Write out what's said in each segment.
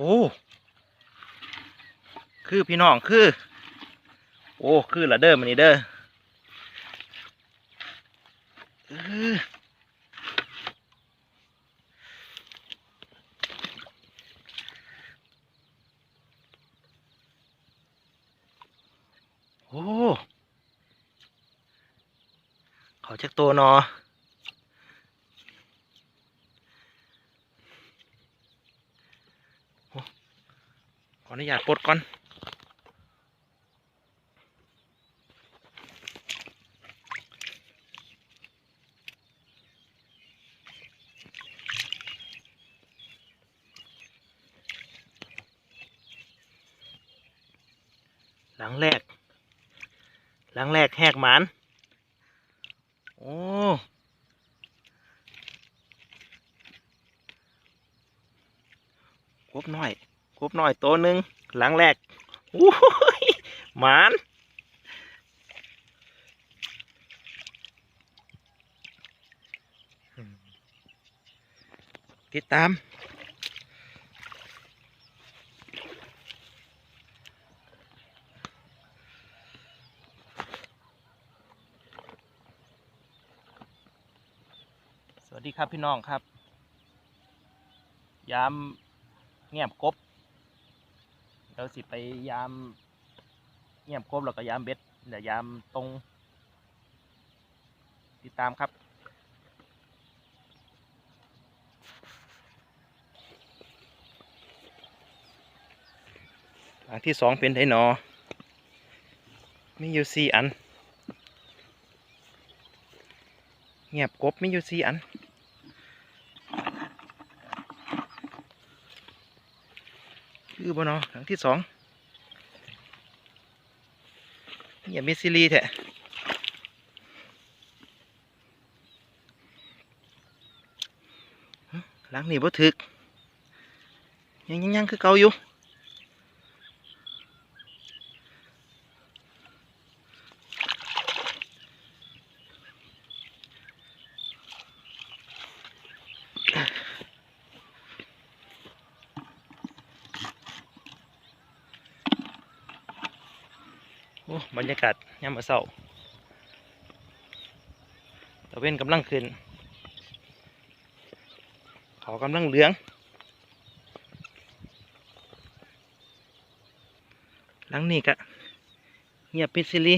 อ้ คือพี่น้องคือ โอ้ คือละเด้อมันนี่เด้อโอ้ เขาจักตัวเนอขออ นุญาตปลดก่อนหลังแรก หลังแรกแหกหมาน โอ้กบน้อย กบหน้อยตัวหนึ่งหลังแรกโอ้ยหมานติดตามสวัสดีครับพี่น้องครับ ยามเงียบกบ เราสิไปยามเงียบกบแล้วก็ยามเบ็ดเดี๋ยวยามตรง ติดตามครับอันที่สองเป็นไดหนอมีอยู่สี่อัน เงียบกบมีอยู่สี่อัน คือบ่เนาะครั้งที่สองเงียมิสซิลีแท้หลังนี่บ่ถึกยังยังยังคือเก่าอยู่ โอ้บรรยากาศยามมื้อเช้าตะเวนกำลังขึ้น เขากำลังเหลืองหลังนี้กะเงียบปิดซิลี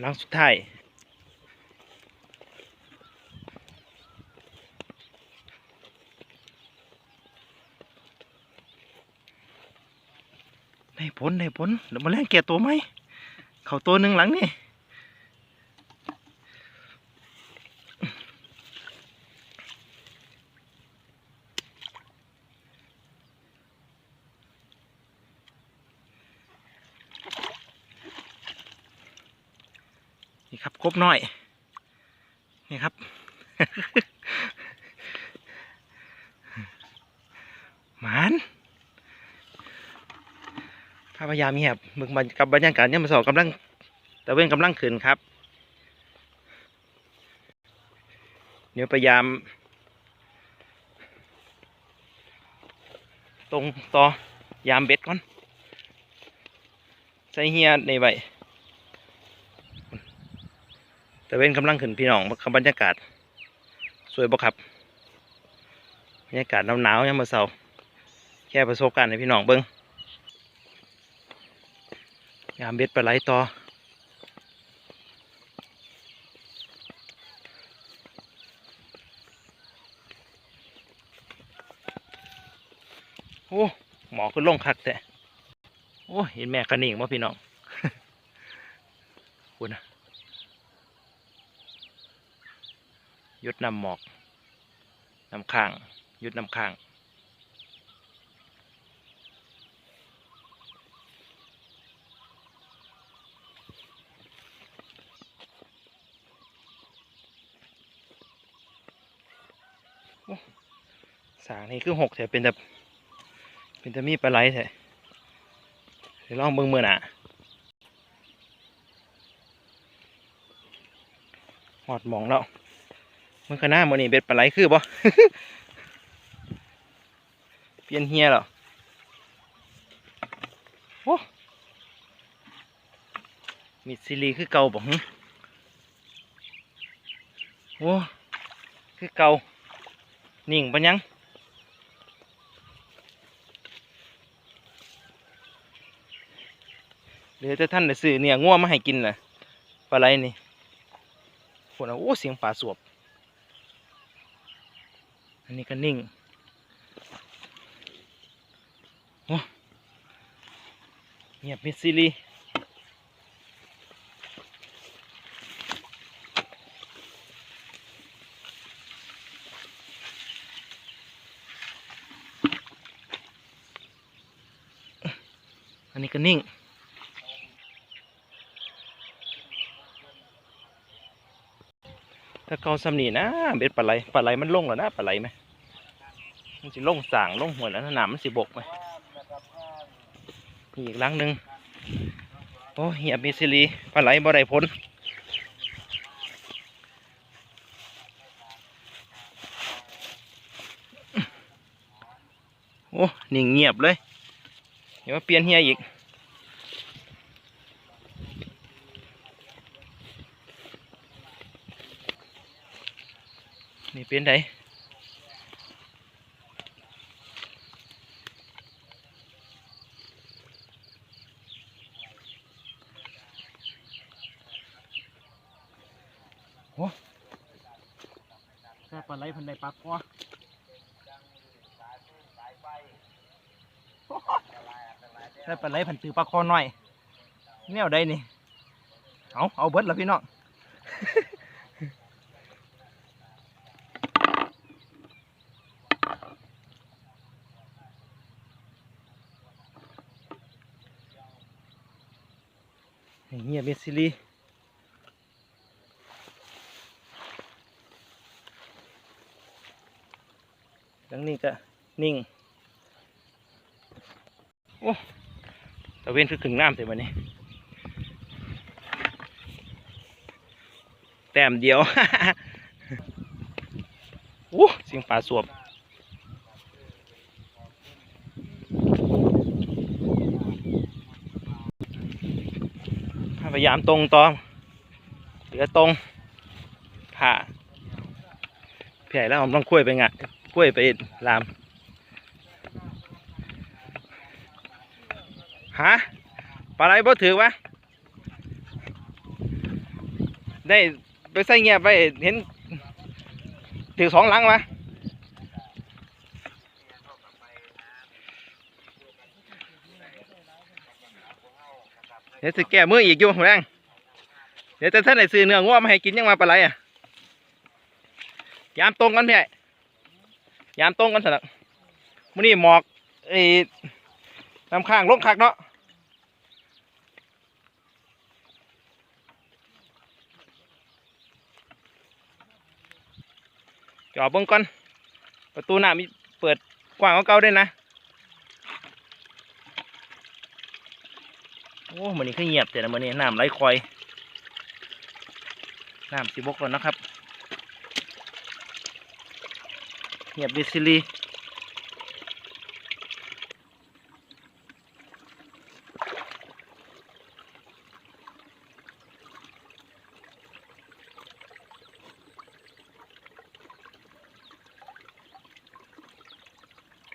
หลังสุดท้ายได้ผลได้ผลเดี๋ยวมาแล่งเกียตัวไหม เขาตัวหนึ่งหลังนี่ ครบครบน้อย นี่ครับ หมานพาพยายามเงียบมึงบรรกับบรรยากาศเนี่ยมมาสอบกำลังตะเว้นกำลังขึ้นครับ เดี๋ยวพยายาม ตรงต่อยามเบ็ดก่อน ใส่เฮียในใบ แต่เว้นกำลังขึ้นพี่น้องคำบรรยากาศ สวยบ่ครับบรรยากาศหนาวๆยังมาเศร้าแค่ประสบการณ์ให้พี่น้องเบิ้งยามเบ็ดปลาไหลต่อโอ้หมอขึ้นลงคักแต่โอ้เห็นแม่กระนิ่งว่าพี่น้องคุณนะ ยุดนำหมอกนำข้าง ยุดนำข้างสางนี่คือหกแถวเป็นแบบเป็นตะมีปลาไหลแถวเดี๋ยวลองเบิ่งมืออะหอดมองแล้ว มันก็น่ามันนี่เบ็ดปลาไหลคือบ่เปลี่ยนเฮียหรอโอ้มีซิลีคือเก่าบ่หึโอ้คือเก่านิ่งปะยังเหลือแต่ท่านได้ซื้อเนี่ยง่วมาให้กินน่ะปลาไหลนี่ฝนโอ้เสียงป่าสวบ อันนี้ก็นิ่งโอ้เงียบมิดซิลีอันนี้ก็นิ่ง ถ้าเกาสำนีนะเบ็ดปลาไหลปลาไหลมันลงแล้วนะปลาไหลไหมมันสิลงสางลงหัวแล้วหนามมันสิบกไหมอีกลังหนึ่งโอ้เหียบมีซิลีปลาไหลบ่ได้พ้นโอ้นิ่งเงียบเลย เดี๋ยวมาเปลี่ยนเฮียอีก นี่เป็นไดโอ้แค่ปลาไหลเพันได้ปลากว่าแค่ปลาไหลเพันตือปลาคอหน่อยแนวใดนี่ เอาเอาเบิดแล้วพี่น้อง เงียบเมสซิลีดังนี้ก็นิ่ง โอ้ตะเวนคือขึงน้ำเต็มวันนี้ แต้มเดียว โอ้เสียงป่าสวบ พยายามตรงตอมเหลือตรงผ่าพี่ใหญ่แล้วผมต้องกล้วยไปงะกล้วยไปลามฮะปลาไหลบ่ถือวะได้ไปใส่เงียบไปเห็นถือสองหลังวะ เดี๋ยวสิแก้มืออีกอยู่แรงเดี๋ยวแต่ท่านไหนซื้อเนื้อง้อมาให้กินยังมาปลาไหลอะยามตรงกันพี่ใหญ่ยามตรงกันสนักมื้อนี้หมอกไอ้น้ำข้างลงคักเนาะจอดเบิ่งก่อนประตูหน้ำมีเปิดกว้างกว่าเก่าด้วยนะ อ้มันนี้คือเงียบแต่ละมันนี้น้ำไหลคอยน้ำสีบกแล้วนะครับเงียบดิซิลี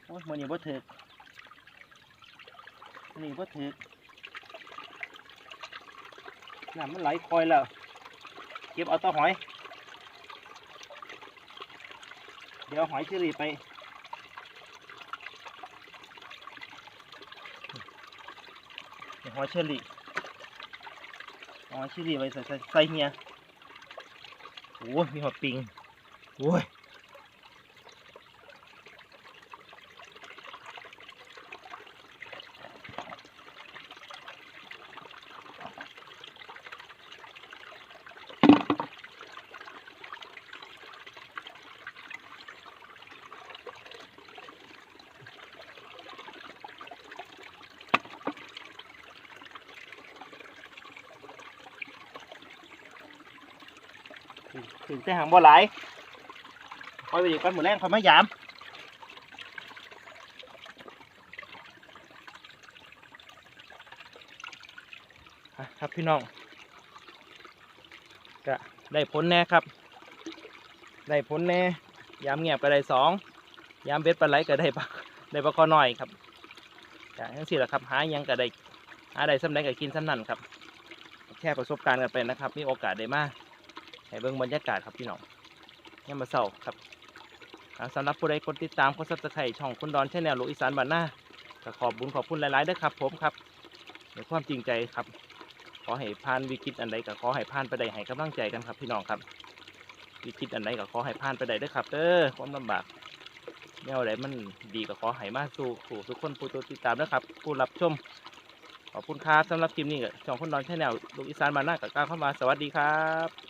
โอ้ยมันนี้บ่ถึกนนี้บ่ถึกำมันไหลคอยแล้ว เก็บเอาตัวหอย เดี๋ยวหอยเชอรี่ไป หอยเชอรี่หอยเชอรี่ไปใส่ใส่เฮียโอ้ยมีหอยปิงโอ้ย ถึงแต่หางบ่หลายคอยไปอีกก่อนหมูแรงคอยมายามครับพี่น้องก็ได้ผลแน่ครับ ได้ผลแน่ยามเงียบก็ได้สองยามเบ็ดปลาไหลก็ได้ปลาได้ปลาคอหน้อยครับอย่างนี้สิแหละครับ หายังก็ได้หาได้สำเร็จก็กินสำนั่นครับ แค่ประสบการณ์กันไปนะครับ มีโอกาสได้มาก ให้เบิ่งบรรยากาศครับพี่น้องยามมาเศร้าครับสำหรับผู้ใดกดติดตามกดซับสไครต์ช่องคุณดอนชาแนลลูกอีสานบ้านหน้าก็ขอบบุญขอบคุณหลายๆด้อครับ ผมครับในความจริงใจครับ ขอให้ผ่านวิกฤตอันใดก็ขอให้ผ่านไปได้ให้กำลังใจกันครับพี่น้องครับ วิกฤตอันใดก็ขอให้ผ่านไปได้ด้อครับเด้อความลำบากแนวใดมันดีก็ขอให้มาสู่ผู้ทุกคนผู้ติดตามนะครับผู้รับชมขอบคุณครับสำหรับคลิปนี้ก็ช่องคุณดอนชาแนลลูกอีสานมานหน้ากับก้าวเข้ามาสวัสดีครับ